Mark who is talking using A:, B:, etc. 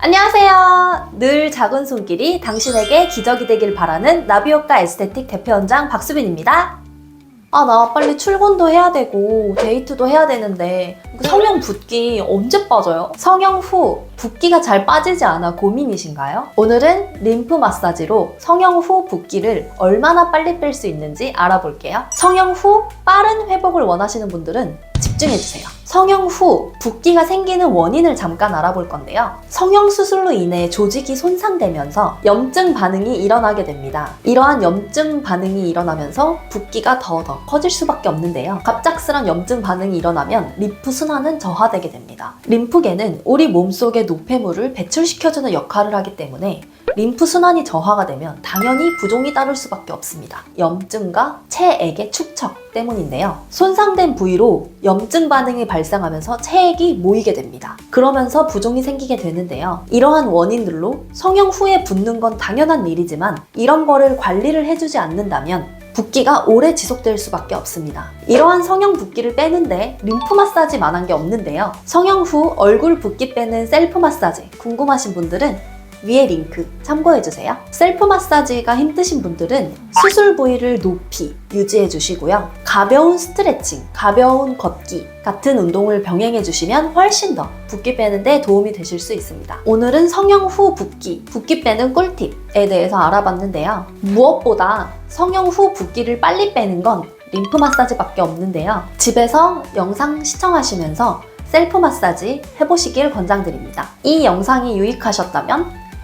A: 안녕하세요. 늘 작은 손길이 당신에게 기적이 되길 바라는 나비효과 에스테틱 대표원장 박수빈입니다. 아, 나 빨리 출근도 해야 되고 데이트도 해야 되는데 성형 붓기 언제 빠져요? 성형 후 붓기가 잘 빠지지 않아 고민이신가요? 오늘은 림프 마사지로 성형 후 붓기를 얼마나 빨리 뺄 수 있는지 알아볼게요. 성형 후 빠른 회복을 원하시는 분들은 집중해주세요. 성형 후 붓기가 생기는 원인을 잠깐 알아볼 건데요. 성형 수술로 인해 조직이 손상되면서 염증 반응이 일어나게 됩니다. 이러한 염증 반응이 일어나면서 붓기가 더더 커질 수밖에 없는데요. 갑작스런 염증 반응이 일어나면 림프 순환은 저하되게 됩니다. 림프계는 우리 몸속의 노폐물을 배출시켜주는 역할을 하기 때문에 림프 순환이 저하가 되면 당연히 부종이 따를 수밖에 없습니다. 염증과 체액의 축적 때문인데요. 손상된 부위로 염증 반응이 발생하면서 체액이 모이게 됩니다. 그러면서 부종이 생기게 되는데요. 이러한 원인들로 성형 후에 붓는 건 당연한 일이지만 이런 거를 관리를 해주지 않는다면 붓기가 오래 지속될 수밖에 없습니다. 이러한 성형 붓기를 빼는데 림프 마사지만한 게 없는데요. 성형 후 얼굴 붓기 빼는 셀프 마사지 궁금하신 분들은 위에 링크 참고해주세요. 셀프 마사지가 힘드신 분들은 수술 부위를 높이 유지해 주시고요. 가벼운 스트레칭, 가벼운 걷기 같은 운동을 병행해 주시면 훨씬 더 붓기 빼는데 도움이 되실 수 있습니다. 오늘은 성형 후 붓기, 붓기 빼는 꿀팁에 대해서 알아봤는데요. 무엇보다 성형 후 붓기를 빨리 빼는 건 림프 마사지밖에 없는데요. 집에서 영상 시청하시면서 셀프 마사지 해보시길 권장드립니다. 이 영상이 유익하셨다면